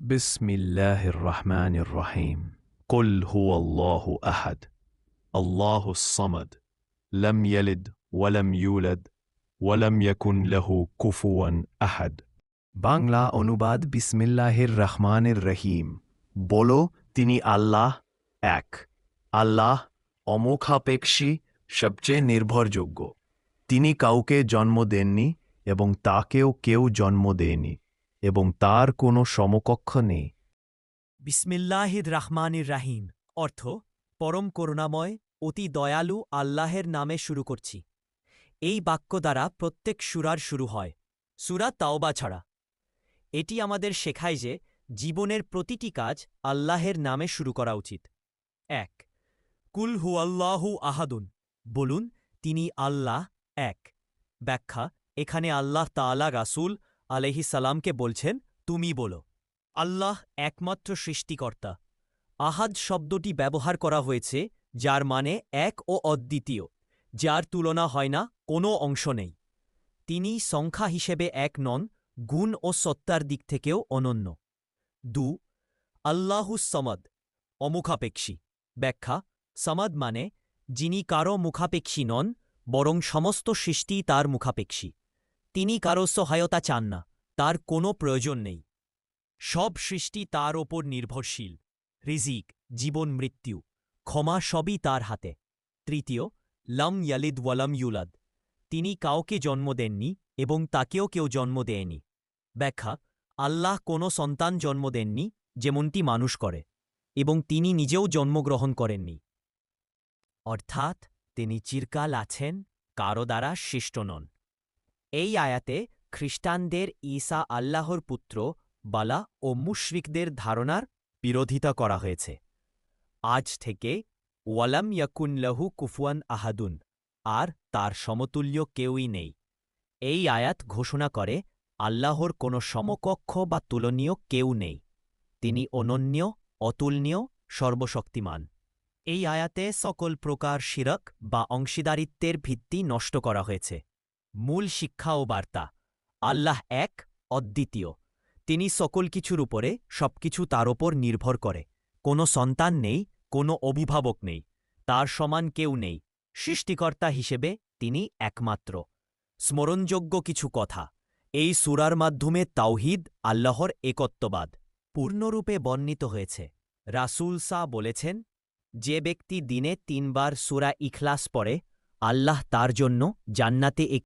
بسم الله الرحمن الرحيم قل هو الله احد الله الصمد لم يلد ولم يولد ولم يكن له كفوا احد বাংলা অনুবাদ বিসমিল্লাহির রহমানির রহিম বলো তিনি আল্লাহ এক আল্লাহ অমুখাপেক্ষী সবচেয়ে নির্ভরযোগ্য তিনি কাউকে জন্ম দেননি এবং তাকেও কেউ জন্ম দেয়নি এবং তার কোনো সমকক্ষ নেই। বিসমিল্লাহির রাহমানির রাহিম অর্থ, পরম করুণাময়, অতি দয়ালু আল্লাহের নামে শুরু করছি। এই বাক্য দ্বারা প্রত্যেক সুরার শুরু হয়, সুরা তাওবা ছাড়া। এটি আমাদের শেখায় যে জীবনের প্রতিটি কাজ আল্লাহের নামে শুরু করা উচিত। এক, কুল হু আল্লাহু আহাদুন, বলুন, তিনি আল্লাহ এক। ব্যাখ্যা, এখানে আল্লাহ তাআলা রাসূল আলহি সালামকে বলছেন, তুমি বলো, আল্লাহ একমাত্র সৃষ্টিকর্তা। আহাদ শব্দটি ব্যবহার করা হয়েছে, যার মানে এক ও অদ্বিতীয়, যার তুলনা হয় না, কোনো অংশ নেই। তিনি সংখ্যা হিসেবে এক নন, গুণ ও সত্তার দিক থেকেও অনন্য। দু আল্লাহুস সমদ, অমুখাপেক্ষী। ব্যাখ্যা, সমাদ মানে যিনি কারও মুখাপেক্ষী নন, বরং সমস্ত সৃষ্টি তার মুখাপেক্ষী। তিনি কারও সহায়তা চান না, তার কোনো প্রয়োজন নেই। সব সৃষ্টি তার ওপর নির্ভরশীল, রিজিক, জীবন মৃত্যু, ক্ষমা সবই তার হাতে। তৃতীয়, লম ইয়ালিদ ওয়ালাম ইউলাদ। তিনি কাউকে জন্ম দেননি এবং তাকেও কেউ জন্ম দেয়নি। ব্যাখ্যা, আল্লাহ কোনো সন্তান জন্ম দেননি, যেমনটি মানুষ করে, এবং তিনি নিজেও জন্মগ্রহণ করেননি। অর্থাৎ, তিনি চিরকাল আছেন, কারও দ্বারা সৃষ্ট নন। এই আয়াতে খ্রিস্টানদের ঈসা আল্লাহর পুত্র, বালা ও মুশরিকদের ধারণার বিরোধিতা করা হয়েছে। আজ থেকে ওয়ালাম ইয়াকুন লাহু কুফুয়ান আহাদুন, আর তার সমতুল্য কেউই নেই। এই আয়াত ঘোষণা করে আল্লাহর কোনো সমকক্ষ বা তুলনীয় কেউ নেই। তিনি অনন্য, অতুলনীয়, সর্বশক্তিমান। এই আয়াতে সকল প্রকার শিরক বা অংশীদারিত্বের ভিত্তি নষ্ট করা হয়েছে। মূল শিক্ষা ও বার্তা। আল্লাহ এক, অদ্বিতীয়। তিনি সকল কিছুর উপরে সবকিছু তার ওপর নির্ভর করে। কোনো সন্তান নেই, কোনো অভিভাবক নেই। তার সমান কেউ নেই। সৃষ্টিকর্তা হিসেবে তিনি একমাত্র। স্মরণযোগ্য কিছু কথা। এই সুরার মাধ্যমে তাওহিদ, আল্লাহর একত্ববাদ পূর্ণরূপে বর্ণিত হয়েছে। রাসূল সা বলেছেন, যে ব্যক্তি দিনে তিনবার সুরা ইখলাস পড়ে, আল্লাহ তার জন্য জান্নাতে